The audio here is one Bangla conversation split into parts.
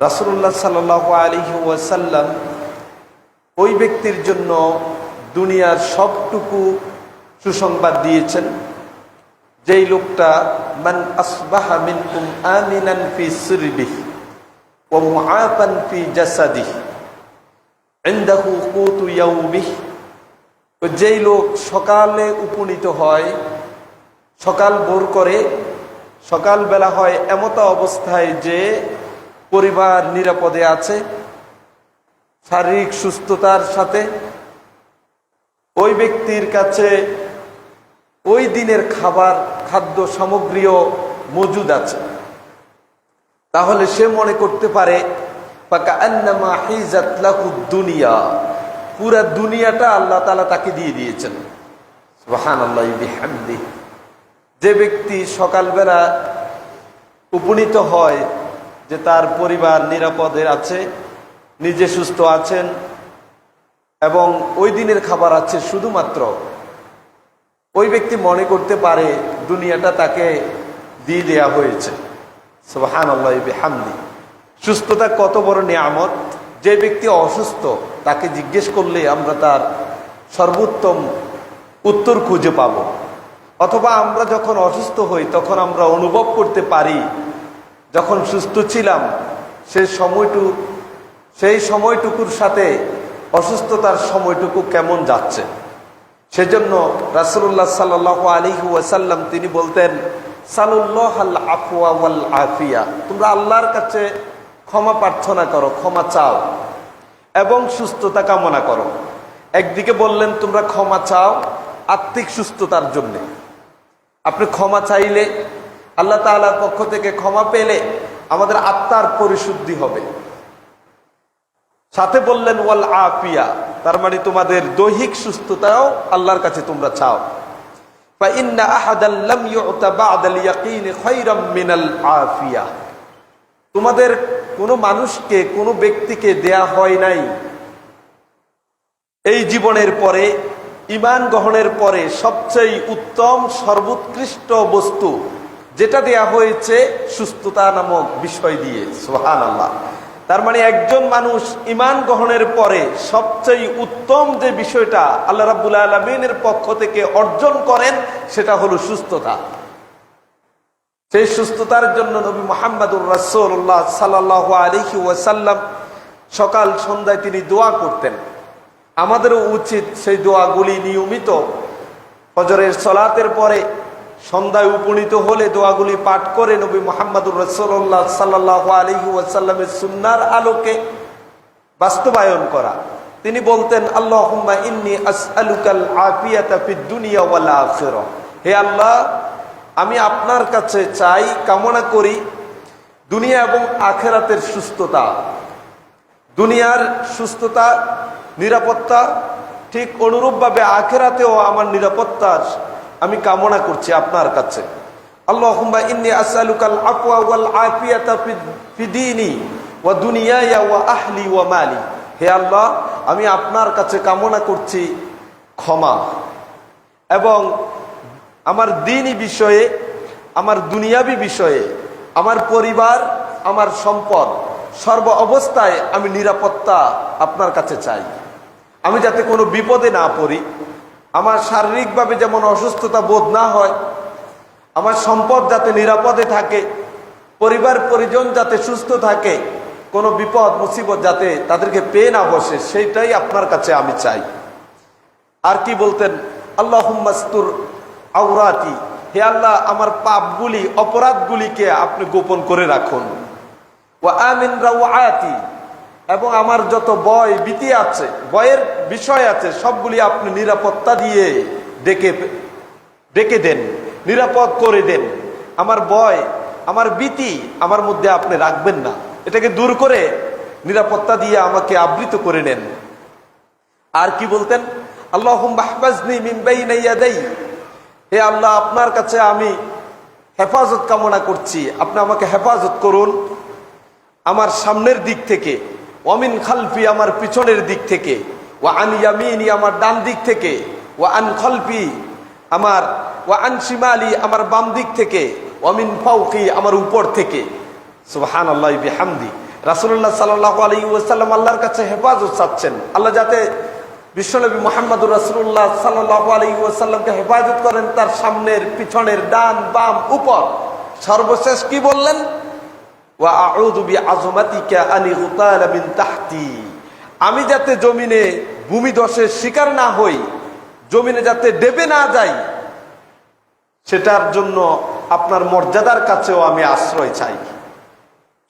রাসুল্লাহ সাল্লাহ আলী ওয়াসাল্লাম ওই ব্যক্তির জন্য দুনিয়ার সবটুকু সুসংবাদ দিয়েছেন। যেই লোকটা, মান আসবাহা তো যেই লোক সকালে উপনীত হয়, সকাল ভোর করে, সকালবেলা হয় এমতো অবস্থায় যে পরিবার নিরাপদে আছে, শারীরিক সুস্থতার সাথে, ওই ব্যক্তির কাছে ওই দিনের খাবার, খাদ্য সামগ্রীও মজুদ আছে। তাহলে সে মনে করতে পারে দুনিয়া। পুরা দুনিয়াটা আল্লাহ তালা তাকে দিয়ে দিয়েছেন। যে ব্যক্তি সকালবেলা উপনীত হয় যে তার পরিবার নিরাপদে আছে, নিজে সুস্থ আছেন, এবং ওই দিনের খাবার আছে শুধুমাত্র। ওই ব্যক্তি মনে করতে পারে দুনিয়াটা তাকে দিয়ে দেয়া হয়েছে। আল্লাহ হামদি সুস্থতা কত বড় নিয়ামত। যে ব্যক্তি অসুস্থ, তাকে জিজ্ঞেস করলে আমরা তার সর্বোত্তম উত্তর খুঁজে পাব। অথবা আমরা যখন অসুস্থ হই, তখন আমরা অনুভব করতে পারি যখন সুস্থ ছিলাম সেই সময়টু, সেই সময়টুকুর সাথে অসুস্থতার সময়টুকু কেমন যাচ্ছে? সেজন্য রাসুল্লাহ সাল্লাহ আলী ওয়াসাল্লাম তিনি বলতেন সালুল্লাহ আল আফিয়া। তোমরা আল্লাহর কাছে ক্ষমা প্রার্থনা করো, ক্ষমা চাও এবং সুস্থতা কামনা করো। একদিকে বললেন, তোমরা ক্ষমা চাও আত্মিক সুস্থতার জন্যে। আপনি ক্ষমা চাইলে আল্লাহ তালার পক্ষ থেকে ক্ষমা পেলে আমাদের আত্মার পরিশুদ্ধি হবে। সাথে বললেন, ওয়াল আপিয়া তার মানে তোমাদের দৈহিক সুস্থতাও আল্লাহর কাছে তোমরা চাও। তোমাদের কোন মানুষকে, কোন ব্যক্তিকে দেয়া হয় নাই। এই জীবনের পরে ইমান গ্রহণের পরে সবচেয়ে উত্তম, সর্বোৎকৃষ্ট বস্তু যেটা দেয়া হয়েছে সুস্থতা নামক বিষয় দিয়ে সোহান আল্লাহ তার মানে একজন মানুষ ইমান গ্রহণের পরে সবচেয়ে উত্তম যে বিষয়টা আল্লাহ রাবুল আলমিনের পক্ষ থেকে অর্জন করেন, সেটা হলো সুস্থতা। সেই সুস্থতার জন্য নবী মোহাম্মদুর রাসোল্লাহ সাল্লাহ আলিহি ওয়াসাল্লাম সকাল সন্ধ্যায় তিনি দোয়া করতেন। আমাদেরও উচিত সেই দোয়াগুলি নিয়মিত। ফজরের সলাতের পরে সন্ধ্যায় উপনীত হলে দোয়াগুলি পাঠ করে নবী মোহাম্মদুর রসোল্লাহ সাল্লাহ আলহি ওয়াসাল্লামের সুন্নার আলোকে বাস্তবায়ন করা। তিনি বলতেন আল্লাহ ইন্নি হে আল্লাহ, আমি আপনার কাছে চাই, কামনা করি, দুনিয়া এবং আখেরাতের সুস্থতা। দুনিয়ার সুস্থতা, নিরাপত্তা ঠিক অনুরূপভাবে আখেরাতেও আমার নিরাপত্তার আমি কামনা করছি আপনার কাছে। আল্লাহুম্মা ইন্নী আসআলুকাল আফওয়া ওয়াল আফিয়াতা ফিদিনি ওয়া দুনিয়ায়া ওয়া আহলি ওয়া মালি। হে আল্লাহ, আমি আপনার কাছে কামনা করছি ক্ষমা। এবং আমার দিনই বিষয়ে, আমার দুনিয়াবি বিষয়ে, আমার পরিবার, আমার সম্পদ, সর্ব অবস্থায় আমি নিরাপত্তা আপনার কাছে চাই। আমি যাতে কোনো বিপদে না পড়ি। আমার শারীরিকভাবে যেমন অসুস্থতা বোধ না হয়, আমার সম্পদ যাতে নিরাপদে থাকে, পরিবার পরিজন যাতে সুস্থ থাকে, কোনো বিপদ, মুসিবত যাতে তাদেরকে পেয়ে না বসে, সেইটাই আপনার কাছে আমি চাই। আর কি বলতেন? আল্লাহ মাস্তুর আউরাতি হে আল্লাহ, আমার পাপগুলি, অপরাধগুলিকে আপনি গোপন করে রাখুন। ও আমিন রাউআতি এবং আমার যত বয় বিতি আছে বয়ের বিষয় আছে, সবগুলি আপনি নিরাপত্তা দিয়ে ডেকে ডেকে দেন, নিরাপদ করে দেন। আমার বয় আমার বিতি আমার মধ্যে আপনি রাখবেন না। এটাকে দূর করে নিরাপত্তা দিয়ে আমাকে আবৃত করে নেন। আর কি বলতেন? আল্লাহ আল্লাহ, আপনার কাছে আমি হেফাজত কামনা করছি। আপনি আমাকে হেফাজত করুন। আমার সামনের দিক থেকে অমিন খালফি আমার পিছনের দিক থেকে ও আন ইয়ামিনি আমার ডান দিক থেকে ও আন খলফি আমার ও আন শিমালি আমার বাম দিক থেকে অমিন ফাউকি আমার উপর থেকে। সুবহান আল্লাহ বিহামদি। রাসুল্লাহ সাল্লাহ আলী ওসাল্লাম আল্লাহর কাছে হেফাজত চাচ্ছেন। আল্লাহ যাতে বিশ্বনবী মোহাম্মদুর রাসুল্লাহ সাল্লাহ আলী ওসাল্লামকে হেফাজত করেন তার সামনের, পিছনের, ডান, বাম, উপর। সর্বশেষ কি বললেন? আমি যাতে জমিনে ভূমিধসের শিকার না হই, জমিনে যাতে ডেবে না যাই, সেটার জন্য আপনার মর্যাদার কাছেও আমি আশ্রয় চাই।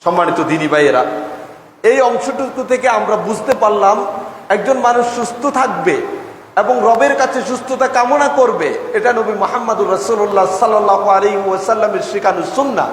সম্মানিত দিনী ভাইয়েরা, এই অংশটুকু থেকে আমরা বুঝতে পারলাম একজন মানুষ সুস্থ থাকবে এবং রবের কাছে সুস্থতা কামনা করবে, এটা নবী মোহাম্মদুর রসুল্লাহ সাল্লাহ আলী ওয়াসাল্লামের শিখানু সুন্না